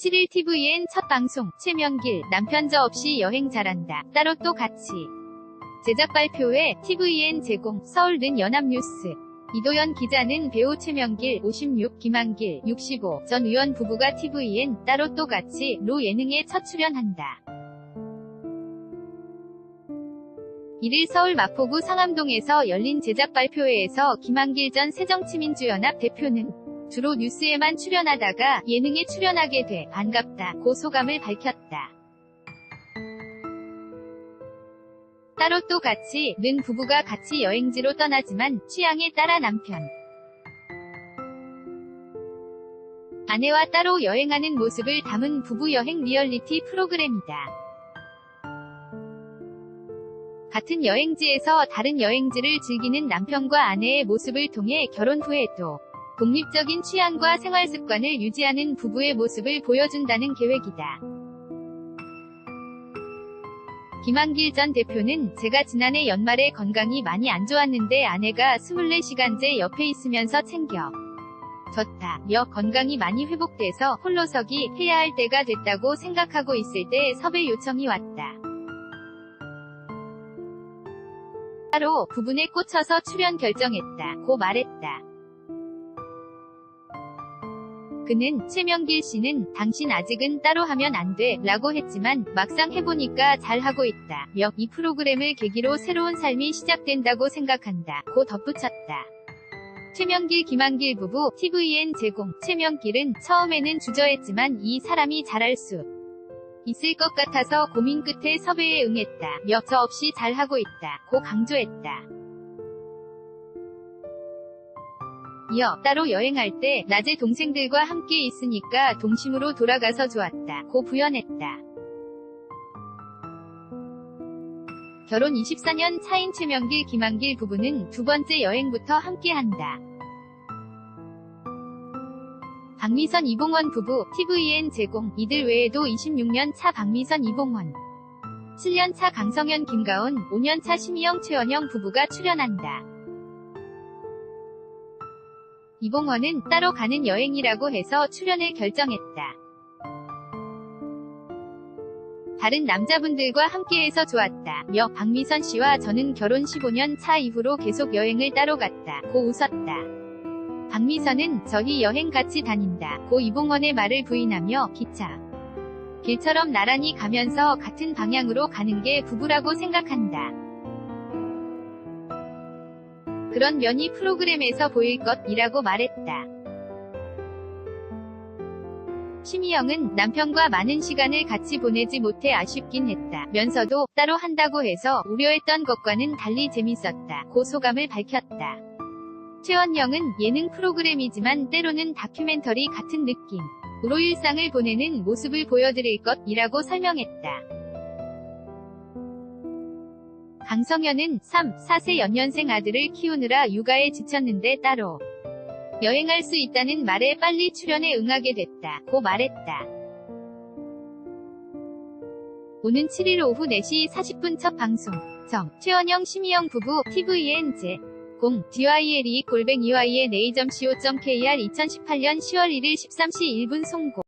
7일 TVN 첫 방송, 최명길, 남편 저 없이 여행 잘한다. 따로 또 같이. 제작 발표회, TVN 제공, 서울 는 연합뉴스. 이도현 기자는 배우 최명길 56, 김한길 65, 전 의원 부부가 TVN 따로 또 같이 로 예능에 첫 출연한다. 1일 서울 마포구 상암동에서 열린 제작 발표회에서 김한길 전 새정치민주연합 대표는 주로 뉴스에만 출연하다가 예능에 출연하게 돼 반갑다 고 소감을 밝혔다. 따로 또 같이 는 부부가 같이 여행지로 떠나지만 취향에 따라 남편 아내와 따로 여행하는 모습을 담은 부부 여행 리얼리티 프로그램이다. 같은 여행지에서 다른 여행지를 즐기는 남편과 아내의 모습을 통해 결혼 후에도 독립적인 취향과 생활 습관을 유지하는 부부의 모습을 보여준다는 계획이다. 김한길 전 대표는 제가 지난해 연말에 건강이 많이 안 좋았는데 아내가 24시간째 옆에 있으면서 챙겨 줬다. 며 건강이 많이 회복돼서 홀로서기 해야 할 때가 됐다고 생각하고 있을 때 섭외 요청이 왔다. 따로 부분에 꽂혀서 출연 결정했다. 고 말했다. 그는 최명길 씨는 당신 아직은 따로 하면 안 돼. 라고 했지만 막상 해보니까 잘하고 있다. 며 이 프로그램을 계기로 새로운 삶이 시작된다고 생각한다. 고 덧붙였다. 최명길 김한길 부부 TVN 제공 최명길은 처음에는 주저했지만 이 사람이 잘할 수 있을 것 같아서 고민 끝에 섭외에 응했다. 며 저 없이 잘하고 있다. 고 강조했다. 이어 따로 여행할 때 낮에 동생들과 함께 있으니까 동심으로 돌아가서 좋았다. 고 부연했다. 결혼 24년 차인 최명길 김한길 부부는 두 번째 여행부터 함께한다. 박미선 이봉원 부부 TVN 제공 이들 외에도 26년 차 박미선 이봉원 7년 차 강성현 김가온 5년 차 심희영 최원영 부부가 출연한다. 이봉원은 따로 가는 여행이라고 해서 출연을 결정했다. 다른 남자분들과 함께해서 좋았다. 며 박미선 씨와 저는 결혼 15년 차 이후로 계속 여행을 따로 갔다. 고 웃었다. 박미선은 저희 여행 같이 다닌다. 고 이봉원의 말을 부인하며 기차. 길처럼 나란히 가면서 같은 방향으로 가는 게 부부라고 생각한다. 그런 면이 프로그램에서 보일 것이라고 말했다. 심희영은 남편과 많은 시간을 같이 보내지 못해 아쉽긴 했다. 면서도 따로 한다고 해서 우려했던 것과는 달리 재밌었다. 고 소감을 밝혔다. 최원영은 예능 프로그램이지만 때로는 다큐멘터리 같은 느낌. 으로 일상을 보내는 모습을 보여드릴 것이라고 설명했다. 강성현은 3, 4세 연년생 아들을 키우느라 육아에 지쳤는데 따로 여행할 수 있다는 말에 빨리 출연에 응하게 됐다. 고 말했다. 오는 7일 오후 4시 40분 첫 방송. 정, 최원영, 심희영 부부, TVN 제. 0, DYLE 골뱅 EY의 네이점 co.kr 2018년 10월 1일 13시 1분 송고.